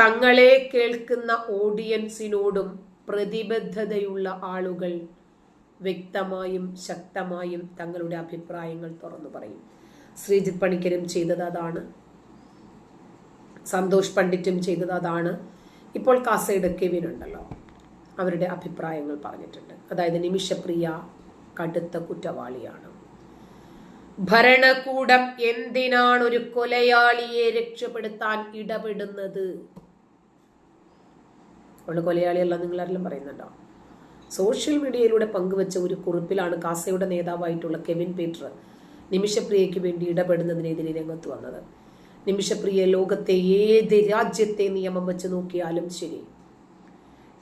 തങ്ങളെ കേൾക്കുന്ന ഓഡിയൻസിനോടും പ്രതിബദ്ധതയുള്ള ആളുകൾ വ്യക്തമായും ശക്തമായും തങ്ങളുടെ അഭിപ്രായങ്ങൾ തുറന്നു പറയും. ശ്രീജിത് പണിക്കരും ചെയ്തത് അതാണ്. സന്തോഷ് പണ്ഡിറ്റും ചെയ്തത് അതാണ്. ഇപ്പോൾ കാസയുടെ കെവിൻ ഉണ്ടല്ലോ അവരുടെ അഭിപ്രായങ്ങൾ പറഞ്ഞിട്ടുണ്ട്. അതായത് നിമിഷപ്രിയ കടുത്ത കുറ്റവാളിയാണ്. ഭരണകൂടം എന്തിനാണ് ഒരു കൊലയാളിയെ രക്ഷപ്പെടുത്താൻ ഇടപെടുന്നത്? അവൾ കൊലയാളിയല്ല നിങ്ങളാരെല്ലാം പറയുന്നുണ്ടോ? സോഷ്യൽ മീഡിയയിലൂടെ പങ്കുവച്ച ഒരു കുറിപ്പിലാണ് കാസയുടെ നേതാവായിട്ടുള്ള കെവിൻ പീറ്റർ നിമിഷപ്രിയയ്ക്ക് വേണ്ടി ഇടപെടുന്നതിനെതിരെ രംഗത്ത് വന്നത്. നിമിഷപ്രിയ ലോകത്തെ ഏത് രാജ്യത്തെ നിയമം വെച്ച് നോക്കിയാലും ശരി.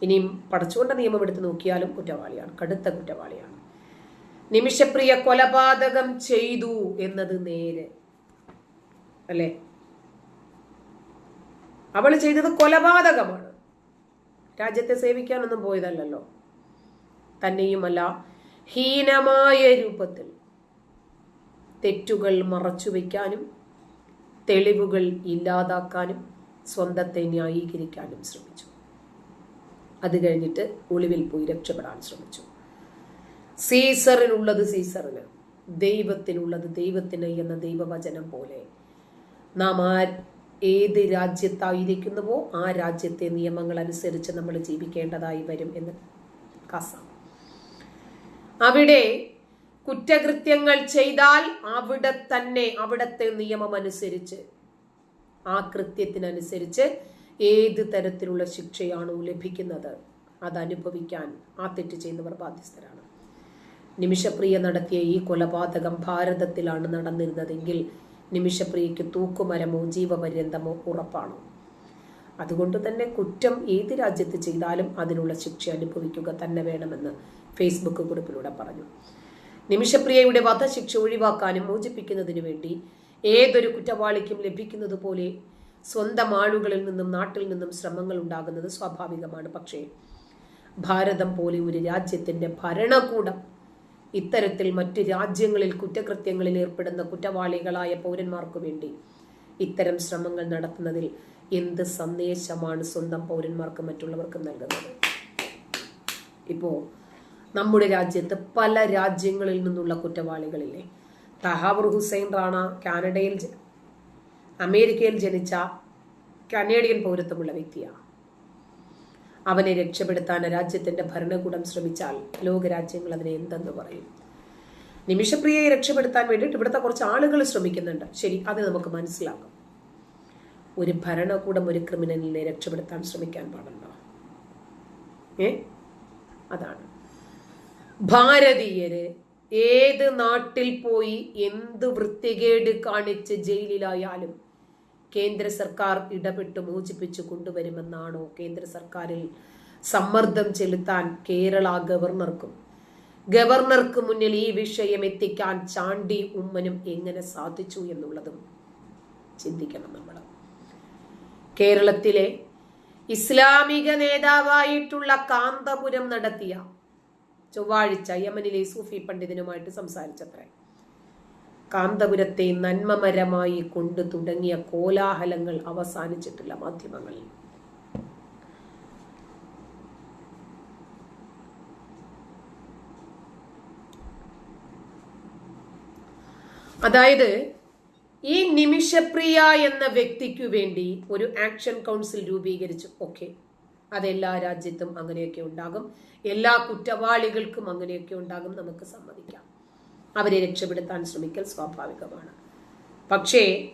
ഇനിയും പടച്ചുകൊണ്ട നിയമം എടുത്ത് നോക്കിയാലും കുറ്റവാളിയാണ് കടുത്ത കുറ്റവാളിയാണ്. നിമിഷപ്രിയ കൊലപാതകം ചെയ്തു എന്നത് നേര്. അല്ലേ? അവൾ ചെയ്തത് കൊലപാതകമാണ്. രാജ്യത്തെ സേവിക്കാനൊന്നും പോയതല്ലല്ലോ. തന്നെയുമല്ല ഹീനമായ രൂപത്തിൽ തെറ്റുകൾ മറച്ചുവെക്കാനും തെളിവുകൾ ഇല്ലാതാക്കാനും സ്വന്തത്തെ ന്യായീകരിക്കാനും ശ്രമിച്ചു. അത് കഴിഞ്ഞിട്ട് ഒളിവിൽ പോയി രക്ഷപ്പെടാൻ ശ്രമിച്ചു. സീസറിനുള്ളത് സീസറിന് ദൈവത്തിനുള്ളത് ദൈവത്തിന് എന്ന ദൈവവചനം പോലെ നാം ആ ഏത് രാജ്യത്തായിരിക്കുന്നുവോ ആ രാജ്യത്തെ നിയമങ്ങൾ അനുസരിച്ച് നമ്മൾ ജീവിക്കേണ്ടതായി വരും എന്ന് കാസ അവിടെ കുറ്റകൃത്യങ്ങൾ ചെയ്താൽ അവിടെ തന്നെ അവിടത്തെ നിയമം അനുസരിച്ച് ആ കൃത്യത്തിനനുസരിച്ച് ഏത് തരത്തിലുള്ള ശിക്ഷയാണോ ലഭിക്കുന്നത് അത് അനുഭവിക്കാൻ ആ തെറ്റ് ചെയ്യുന്നവർ ബാധ്യസ്ഥരാണ്. നിമിഷപ്രിയ നടത്തിയ ഈ കൊലപാതകം ഭാരതത്തിലാണ് നടന്നിരുന്നതെങ്കിൽ നിമിഷപ്രിയയ്ക്ക് തൂക്കുമരമോ ജീവപര്യന്തമോ ഉറപ്പാണ്? അതുകൊണ്ട് തന്നെ കുറ്റം ഏത് രാജ്യത്ത് ചെയ്താലും അതിനുള്ള ശിക്ഷ അനുഭവിക്കുക തന്നെ വേണമെന്ന് ഫേസ്ബുക്ക് കുറിപ്പിലൂടെ പറഞ്ഞു. നിമിഷപ്രിയയുടെ വധശിക്ഷ ഒഴിവാക്കാനും മോചിപ്പിക്കുന്നതിനു വേണ്ടി ഏതൊരു കുറ്റവാളിക്കും ലഭിക്കുന്നത് പോലെ സ്വന്തം ആളുകളിൽ നിന്നും നാട്ടിൽ നിന്നും ശ്രമങ്ങൾ ഉണ്ടാകുന്നത് സ്വാഭാവികമാണ്. പക്ഷേ ഭാരതം പോലെ ഒരു രാജ്യത്തിന്റെ ഭരണകൂടം ഇത്തരത്തിൽ മറ്റ് രാജ്യങ്ങളിൽ കുറ്റകൃത്യങ്ങളിൽ ഏർപ്പെടുന്ന കുറ്റവാളികളായ പൗരന്മാർക്കു വേണ്ടി ഇത്തരം ശ്രമങ്ങൾ നടത്തുന്നതിൽ എന്ത് സന്ദേശമാണ് സ്വന്തം പൗരന്മാർക്കും മറ്റുള്ളവർക്കും നൽകുന്നത്? ഇപ്പോ നമ്മുടെ രാജ്യത്ത് പല രാജ്യങ്ങളിൽ നിന്നുള്ള കുറ്റവാളികളില്ലേ? തഹാബുർ ഹുസൈൻ റാണ കാനഡയിൽ അമേരിക്കയിൽ ജനിച്ച കനേഡിയൻ പൗരത്വമുള്ള വ്യക്തിയാണ്. അവനെ രക്ഷപ്പെടുത്താൻ രാജ്യത്തിന്റെ ഭരണകൂടം ശ്രമിച്ചാൽ ലോകരാജ്യങ്ങൾ അതിനെ എന്തെന്ന് പറയും? നിമിഷപ്രിയയെ രക്ഷപ്പെടുത്താൻ വേണ്ടിയിട്ട് ഇവിടുത്തെ കുറച്ച് ആളുകൾ ശ്രമിക്കുന്നുണ്ട്. ശരി അത് നമുക്ക് മനസ്സിലാക്കാം. ഒരു ഭരണകൂടം ഒരു ക്രിമിനലിനെ രക്ഷപ്പെടുത്താൻ ശ്രമിക്കാൻ പാടുണ്ടോ? ഏ? അതാണ്. ഭാരതീയര് ഏത് നാട്ടിൽ പോയി എന്ത് വൃത്തികേട് കാണിച്ച് ജയിലിലായാലും കേന്ദ്ര സർക്കാർ ഇടപെട്ട് മോചിപ്പിച്ചു കൊണ്ടുവരുമെന്നാണോ കേന്ദ്ര സർക്കാരിൽ സമ്മർദ്ദം ചെലുത്താൻ കേരള ഗവർണർക്കും? ഗവർണർക്ക് മുന്നിൽ ഈ വിഷയം എത്തിക്കാൻ ചാണ്ടി ഉമ്മനും എങ്ങനെ സാധിച്ചു എന്നുള്ളതും ചിന്തിക്കണം നമ്മൾ. കേരളത്തിലെ ഇസ്ലാമിക നേതാവായിട്ടുള്ള കാന്തപുരം നടത്തിയ ചൊവ്വാഴ്ച യമനിലെ സൂഫി പണ്ഡിതനുമായിട്ട് സംസാരിച്ചത്രേ. കാന്തപുരത്തെ നന്മമരമായി കൊണ്ട് തുടങ്ങിയ കോലാഹലങ്ങൾ അവസാനിച്ചിട്ടില്ല മാധ്യമങ്ങളിൽ അതായത് ഈ നിമിഷപ്രിയ എന്ന വ്യക്തിക്കു വേണ്ടി ഒരു ആക്ഷൻ കൗൺസിൽ രൂപീകരിച്ചു. ഓക്കെ. അതെല്ലാ രാജ്യത്തും അങ്ങനെയൊക്കെ ഉണ്ടാകും. എല്ലാ കുറ്റവാളികൾക്കും അങ്ങനെയൊക്കെ ഉണ്ടാകും. നമുക്ക് സമ്മതിക്കാം. അവരെ രക്ഷപ്പെടുത്താൻ ശ്രമിക്കൽ സ്വാഭാവികമാണ്. പക്ഷേ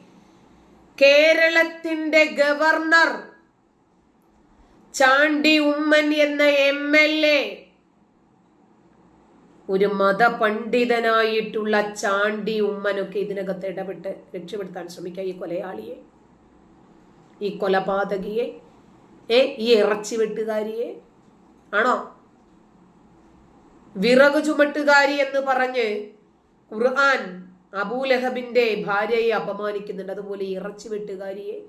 കേരളത്തിന്റെ ഗവർണർ ചാണ്ടി ഉമ്മൻ എന്ന എം എൽ എ ഒരു മതപണ്ഡിതനായിട്ടുള്ള ചാണ്ടി ഉമ്മനൊക്കെ ഇതിനകത്ത് ഇടപെട്ട് രക്ഷപ്പെടുത്താൻ ശ്രമിക്കുക ഈ കൊലയാളിയെ. ഈ കൊലപാതകിയെ. ഏ ഈ ഇറച്ചി വെട്ടുകാരിയെ. ആണോ? വിറക് ചുമട്ടുകാരി എന്ന് പറഞ്ഞ് ഖുർആൻ അബൂലഹബിന്റെ ഭാര്യയെ അപമാനിക്കുന്നുണ്ട്. അതുപോലെ ഇറച്ചി വെട്ടുകാരിയെ.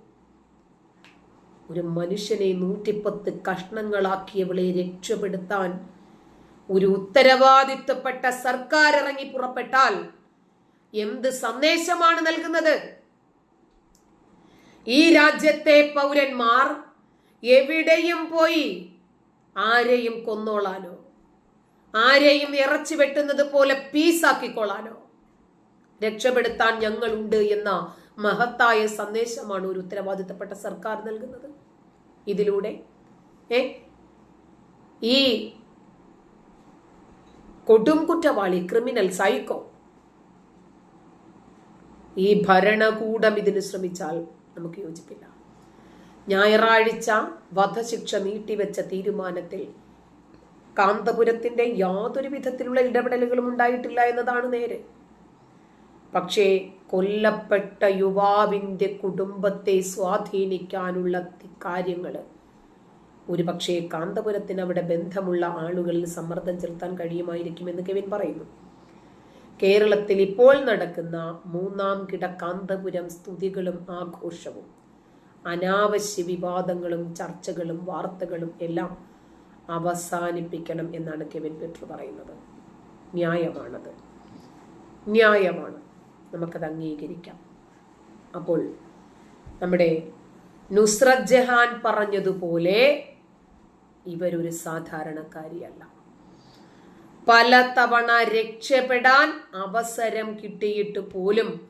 ഒരു മനുഷ്യനെ നൂറ്റിപ്പത്ത് കഷ്ണങ്ങളാക്കിയവളെ രക്ഷപ്പെടുത്താൻ ഒരു ഉത്തരവാദിത്വപ്പെട്ട സർക്കാർ ഇറങ്ങി പുറപ്പെട്ടാൽ എന്ത് സന്ദേശമാണ് നൽകുന്നത്? ഈ രാജ്യത്തെ പൗരന്മാർ എവിടെയും പോയി ആരെയും കൊന്നോളാനോ? ആരെയും ഇറച്ചി വെട്ടുന്നത് പോലെ പീസാക്കിക്കൊള്ളാനോ? രക്ഷപ്പെടുത്താൻ ഞങ്ങളുണ്ട് എന്ന മഹത്തായ സന്ദേശമാണ് ഒരു ഉത്തരവാദിത്തപ്പെട്ട സർക്കാർ നൽകുന്നത്. ഇതിലൂടെ ഏ? ഈ കൊടും കുറ്റവാളി ക്രിമിനൽ സൈക്കോ ഈ ഭരണകൂടം ഇതിന് ശ്രമിച്ചാൽ നമുക്ക് യോജിപ്പില്ല. ഞായറാഴ്ച വധശിക്ഷ നീട്ടിവെച്ച തീരുമാനത്തിൽ കാന്തപുരത്തിന്റെ യാതൊരു വിധത്തിലുള്ള ഇടപെടലുകളും ഉണ്ടായിട്ടില്ല എന്നതാണ് നേര്. പക്ഷേ കൊല്ലപ്പെട്ട യുവാവിന്റെ കുടുംബത്തെ സ്വാധീനിക്കാനുള്ള കാര്യങ്ങൾ ഒരുപക്ഷെ കാന്തപുരത്തിന് അവിടെ ബന്ധമുള്ള ആളുകളിൽ സമ്മർദ്ദം ചെലുത്താൻ കഴിയുമായിരിക്കുമെന്ന് കെവിൻ പറയുന്നു. കേരളത്തിൽ ഇപ്പോൾ നടക്കുന്ന മൂന്നാം കിട കാന്തപുരം സ്തുതികളും ആഘോഷവും അനാവശ്യ വിവാദങ്ങളും ചർച്ചകളും വാർത്തകളും എല്ലാം അവസാനിപ്പിക്കണം എന്നാണ് കെവിൻ പെട്രു പറയുന്നത്. ന്യായമാണത്. ന്യായമാണ്. നമുക്കത് അംഗീകരിക്കാം. അപ്പോൾ നമ്മുടെ നുസ്രത് ജഹാൻ പറഞ്ഞതുപോലെ ഇവരൊരു സാധാരണക്കാരിയല്ല. പല തവണ രക്ഷപ്പെടാൻ അവസരം കിട്ടിയിട്ട് പോലും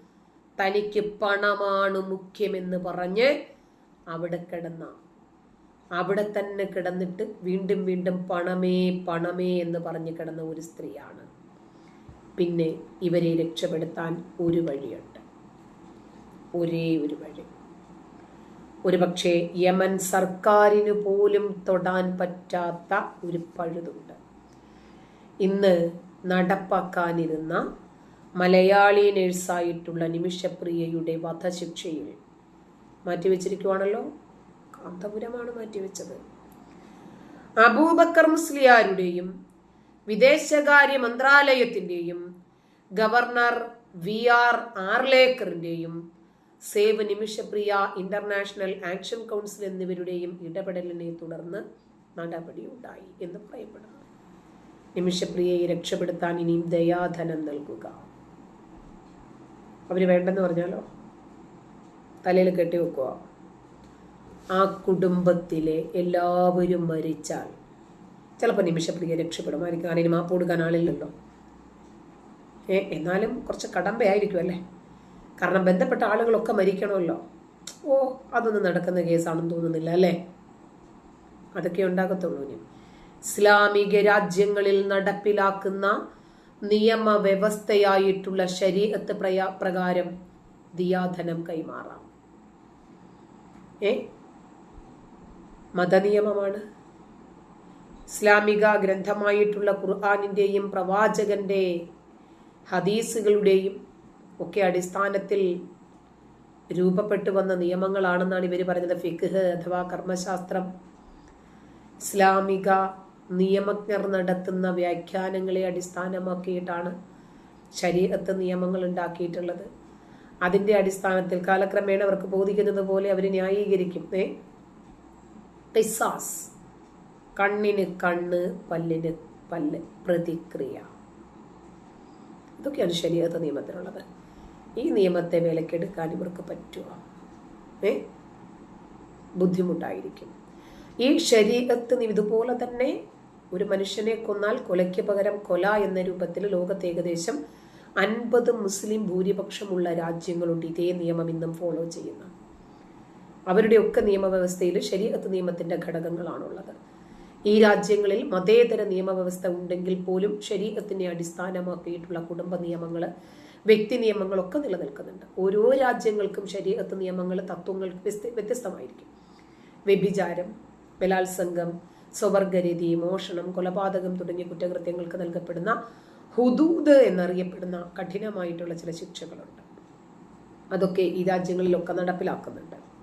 തനിക്ക് പണമാണ് മുഖ്യമെന്ന് പറഞ്ഞ് അവിടെ കിടന്ന അവിടെ തന്നെ കിടന്നിട്ട് വീണ്ടും വീണ്ടും പണമേ പണമേ എന്ന് പറഞ്ഞ് കിടന്ന ഒരു സ്ത്രീയാണ്. പിന്നെ ഇവരെ രക്ഷപ്പെടുത്താൻ ഒരു വഴിയുണ്ട്. ഒരേ ഒരു വഴി. ഒരുപക്ഷെ യമൻ സർക്കാരിന് പോലും തൊടാൻ പറ്റാത്ത ഒരു പഴുതുണ്ട്. ഇന്ന് നടപ്പാക്കാനിരുന്ന മലയാളി നേഴ്സായിട്ടുള്ള നിമിഷപ്രിയയുടെ വധശിക്ഷയിൽ മാറ്റിവെച്ചിരിക്കുവാണല്ലോ? കാന്തപുരമാണ് മാറ്റിവെച്ചത്. അബൂബക്കർ മുസ്ലിയാരുടെയും വിദേശകാര്യ മന്ത്രാലയത്തിന്റെയും governor V R ആർലേക്കറിന്റെയും save Nimishapriya international action council എന്നിവരുടെയും ഇടപെടലിനെ തുടർന്ന് നടപടിയുണ്ടായി എന്ന് പറയപ്പെടുന്നു. നിമിഷപ്രിയയെ രക്ഷപ്പെടുത്താൻ ഇനിയും ദയാധനം നൽകുക. അവർ വേണ്ടെന്ന് പറഞ്ഞാലോ? തലയിൽ കെട്ടി വെക്കുക ആ കുടുംബത്തിലെ എല്ലാവരും മരിച്ചാൽ ചിലപ്പോൾ നിമിഷപ്രിയ രക്ഷപ്പെടുമായിരിക്കും അതിന് മാപ്പ് കൊടുക്കാൻ ആളില്ലല്ലോ. ഏ എന്നാലും കുറച്ച് കടമ്പയായിരിക്കും അല്ലേ കാരണം ബന്ധപ്പെട്ട ആളുകളൊക്കെ മരിക്കണമല്ലോ. ഓ അതൊന്നും നടക്കുന്ന കേസാണെന്ന് തോന്നുന്നില്ല അല്ലേ? അതൊക്കെ ഉണ്ടാകത്തുള്ളൂ ഇനി. ഇസ്ലാമിക രാജ്യങ്ങളിൽ നടപ്പിലാക്കുന്ന നിയമവ്യവസ്ഥയായിട്ടുള്ള ശരീരത്ത് പ്രയാ പ്രകാരം ദിയാധനം കൈമാറാം. ഏ മതനിയമമാണ്. ഇസ്ലാമിക ഗ്രന്ഥമായിട്ടുള്ള ഖുർആാനിന്റെയും പ്രവാചകന്റെ ഹദീസുകളുടെയും ഒക്കെ അടിസ്ഥാനത്തിൽ രൂപപ്പെട്ടു വന്ന നിയമങ്ങളാണെന്നാണ് ഇവർ പറയുന്നത്. ഫിഖ് അഥവാ കർമ്മശാസ്ത്രം. ഇസ്ലാമിക നിയമജ്ഞർ നടത്തുന്ന വ്യാഖ്യാനങ്ങളെ അടിസ്ഥാനമാക്കിയിട്ടാണ് ശരീരത്ത് നിയമങ്ങൾ ഉണ്ടാക്കിയിട്ടുള്ളത്. അതിന്റെ അടിസ്ഥാനത്തിൽ കാലക്രമേണ അവർക്ക് ബോധിക്കുന്നത് പോലെ അവർ ന്യായീകരിക്കും. ടിസാസ് കണ്ണിന് കണ്ണ് പല്ലിന് പല്ല് പ്രതിക്രിയ. ഇതൊക്കെയാണ് ശരീരത്തെ നിയമത്തിലുള്ളത്. ഈ നിയമത്തെ വിലക്കെടുക്കാൻ ഇവർക്ക് പറ്റുക ഏ? ബുദ്ധിമുട്ടായിരിക്കും. ഈ ശരീരത്ത് ഇതുപോലെ തന്നെ ഒരു മനുഷ്യനെ കൊന്നാൽ കൊലയ്ക്ക് പകരം കൊല എന്ന രൂപത്തിൽ ലോകത്ത് ഏകദേശം അൻപത് മുസ്ലിം ഭൂരിപക്ഷമുള്ള രാജ്യങ്ങളുണ്ട്. ഇതേ നിയമം ഇന്നും ഫോളോ ചെയ്യുന്ന അവരുടെയൊക്കെ നിയമവ്യവസ്ഥയിൽ ശരീരത്ത് നിയമത്തിന്റെ ഘടകങ്ങളാണുള്ളത്. ഈ രാജ്യങ്ങളിൽ മതേതര നിയമവ്യവസ്ഥ ഉണ്ടെങ്കിൽ പോലും ശരീരത്തിനെ അടിസ്ഥാനമാക്കിയിട്ടുള്ള കുടുംബ നിയമങ്ങൾ വ്യക്തി നിയമങ്ങളൊക്കെ നിലനിൽക്കുന്നുണ്ട്. ഓരോ രാജ്യങ്ങൾക്കും ശരീരത്ത് നിയമങ്ങൾ തത്വങ്ങൾ വ്യത്യസ്തമായിരിക്കും. വ്യഭിചാരം ബലാത്സംഗം സ്വവർഗരീതി മോഷണം കൊലപാതകം തുടങ്ങിയ കുറ്റകൃത്യങ്ങൾക്ക് നൽകപ്പെടുന്ന ഹുദൂദ് എന്നറിയപ്പെടുന്ന കഠിനമായിട്ടുള്ള ചില ശിക്ഷകളുണ്ട്. അതൊക്കെ ഈ രാജ്യങ്ങളിലൊക്കെ നടപ്പിലാക്കുന്നുണ്ട്.